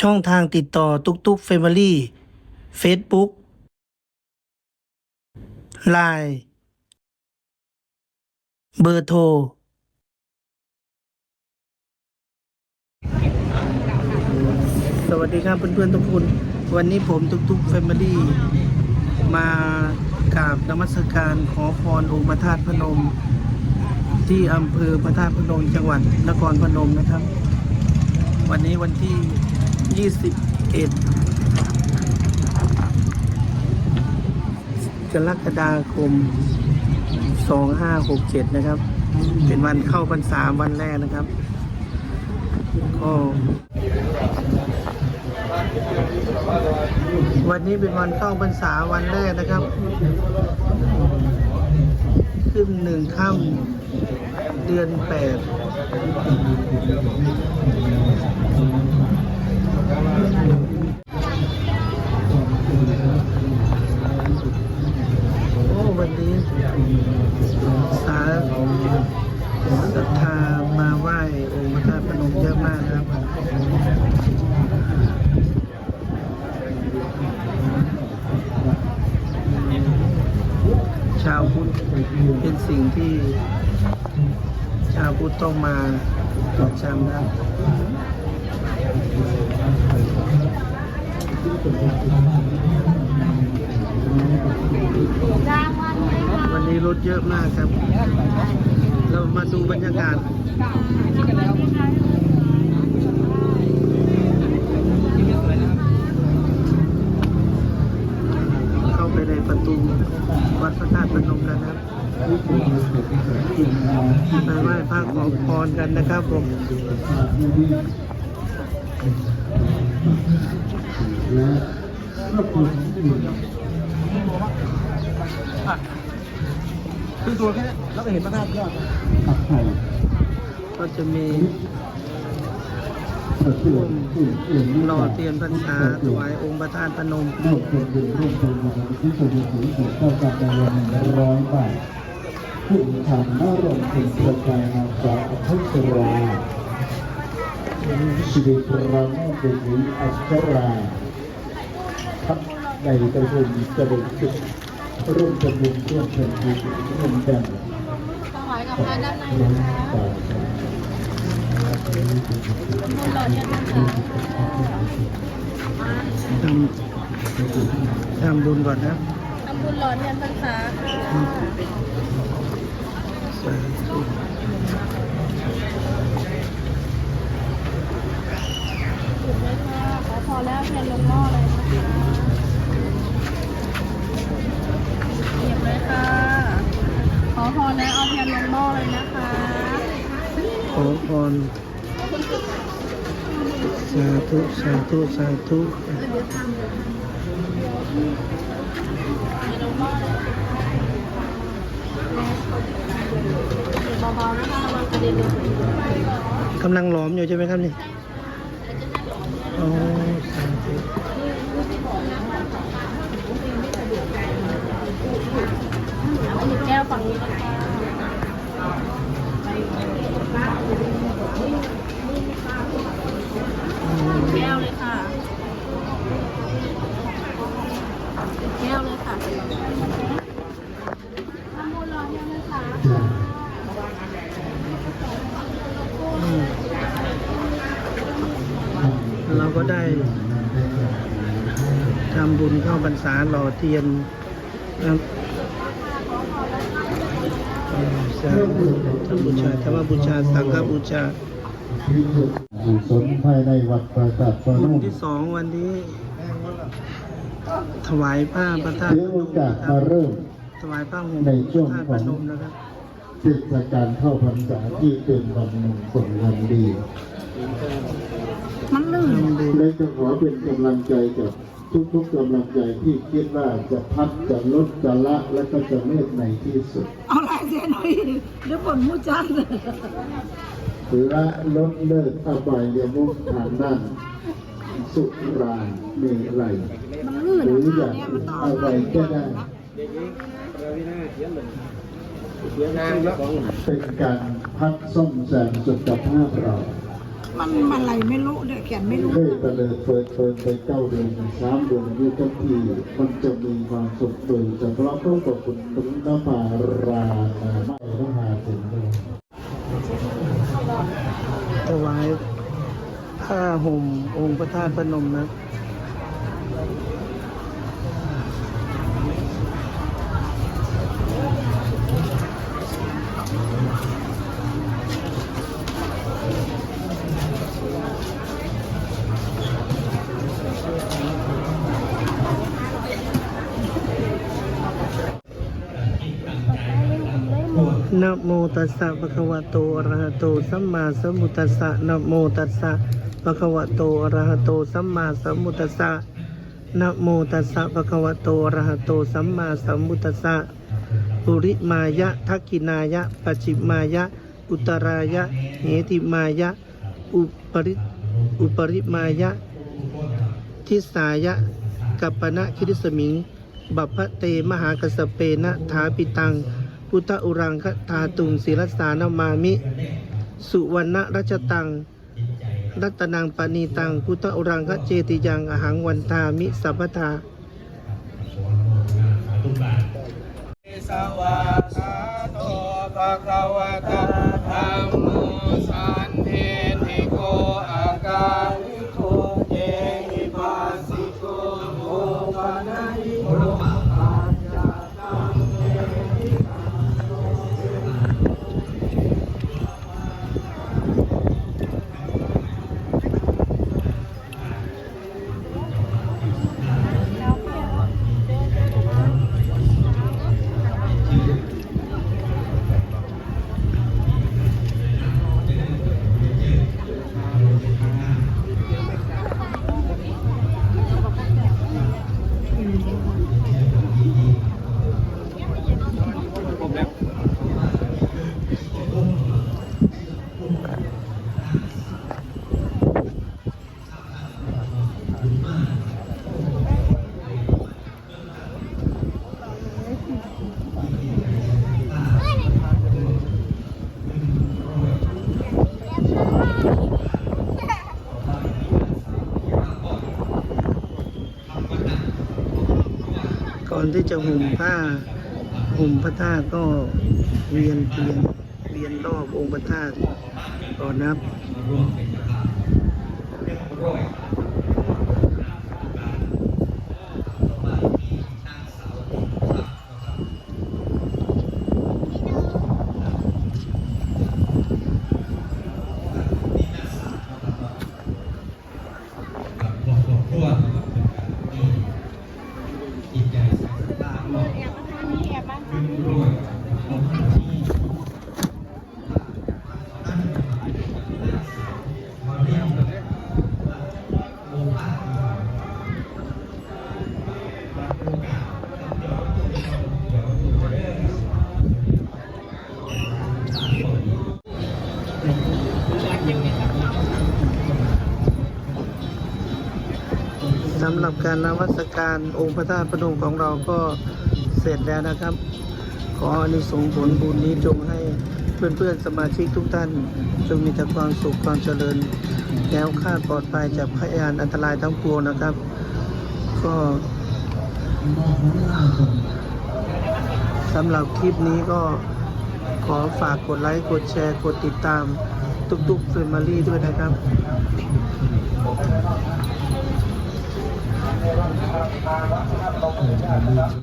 ช่องทางติดต่อตุกตุกเฟมิลี่เฟซบุ๊กไลน์เบอร์โทร สวัสดีครับเพื่อนๆทุกคนวันนี้ผมตุกตุกเฟมิลี่มากราบนมัสการขอพรองค์พระธาตุพนม ที่อำเภอพระธาตุพนมจังหวัดนครพนมนะครับ วันนี้วันที่ 21กรกฎาคม2567นะครับ เป็นวันเข้าพรรษาวันแรกนะครับ ก็วันนี้เป็นวันเข้าพรรษาวันแรกนะครับ ขึ้นหนึ่งค่ำเดือนแปดาวพุทธต้องมาตอบจำนะครับวันนี้รถเยอะมากครับ เรามาดูบรรยากาศ เข้าไปในประตูวัดพระธาตุพนมกันนะครับ ไปไหว้พระขอพรกันนะครับผมครึ่งตัวแค่นี้แล้วก็เห็นพระธาตุยอดผักไข่ก็จะมีผักเสื่อมอื่นอื่นรอเทียนพรรษาถวายองค์พระธาตุพนมเล่าเป็นเป็นร่วมเป็นวันที่สุดสูงสุดเท่ากับในวันหนึ่งร้อยบาท ผู้ทำน่ารมเป็นประกานางสาวอภัสราสิริพระแม่เด็กหญิงอัชราทับในตระกูลเจริญสุขร่วมทำบุญร่วมทำบุญร่วมกันถวายกับพระด้านในนะคะมูลหล่อเนี่ยนะคะทำทำบุญก่อนนะทำบุญหล่อเทียนพรรษาค่ะ พอแล้วเทียนลงหม้อเลยนะคะเก็บเลยค่ะ ขอพอแล้วเอาเทียนลงหม้อเลยนะคะ ขอพรสาธุ สาธุ สาธุ เบาๆนะคะระวังกระเด็นเลยกำลังหลอมอยู่ใช่ไหมครับนี่อ๋อสาธุเอาหยิบแก้วฝั่งนี้นะคะแก้วเลยค่ะแก้วเลยค่ะทำบุญรอเทียนพรรษาค่ะ อืม เราก็ได้ทำบุญเข้าพรรษาหล่อเทียนนะครับอืมสาธุธรรมบูชาธรรมบูชา สังฆบูชากุศลภายในวัดประสาทพวันนมที่สองวันนี้ ถวายผ้าพระธาตุเดี๋ยวพโอนมกาสนะครัมาบเริ่มถวายผ้าห่มในช่วงพระธาตุขพองนมนะครับเทศกาลเข้าพรรษาที่เป็นวันมงคลวันดี มันลื่นทำบุญและจะขอเป็นกำลังใจกับทุกๆกำลังใจที่คิดว่าจะพัดจะลดจะละและก็จะเมตในที่สุด เอาลายเซ็นหน่อยเดี๋ยวผมมูจันและลดเลิกอบายมุขทางด้านสุราเมลัยมันลื่นหรืออะอย่างเนี่ยมันต้องอะไรก็ได้เป็นการพักซ่อมแซมสุขภาพเรา มันมันอะไรไม่รู้เดี๋ยวเขียนไม่รู้เคยตะเลิดเปิดเปิดไปเก้าเดือนสามเดือนอยู่กับที่มันจะมีความสุขโดยเฉพาะเพราะกับคุณตรงน้ำปารานาไม่ต้องหาถึงเลยถวายผ้าห่มองค์พระธาตุพนมนะ นะโมตัสสะภะคะวะโตอะระหะโตสัมมาสัมพุทธัสสะนะโมตัสสะภะคะวะโตอะระหะโตสัมมาสัมพุทธัสสะนะโมตัสสะภะคะวะโตอะระหะโตสัมมาสัมพุทธัสสะปุริมายะทักขินายะปัจฉิมายะ อุตรายะเหติมายะ อุปริอุปริมายะ ทิสายะกัปปนะคิริสมิง บัพพะเตมหากัสสเปนะถาปิตัง พุทธอุรังคธาตุงศิลสานามามิ สุวรรณรัชตัง รัตนังปณีตัง พุทธอุรังคเจติยังอหังวันทามิสัพพทาสวาคาโตภะคะวะตาธรรม อนที่จะห่มผ้าห่มพระธาตุก็เวียนเทียนเวียนรอบองค์พระธาตุก่อนนับ สำหรับการนวัตการองค์พระธาตุพนมของเราก็เสร็จแล้วนะครับ ขออนิสงส์ผลบุญนี้จงให้เพื่อนๆสมาชิกทุกท่าน จงมีแต่ความสุขความเจริญแก้วคลาปลอดภัยจากพยานอันตรายทั้งปวงนะครับ ก็สำหรับคลิปนี้ก็ขอฝากกดไลค์ กดแชร์ กดติดตามทุกๆเฟมิลี่ด้วยนะครับ Thank you.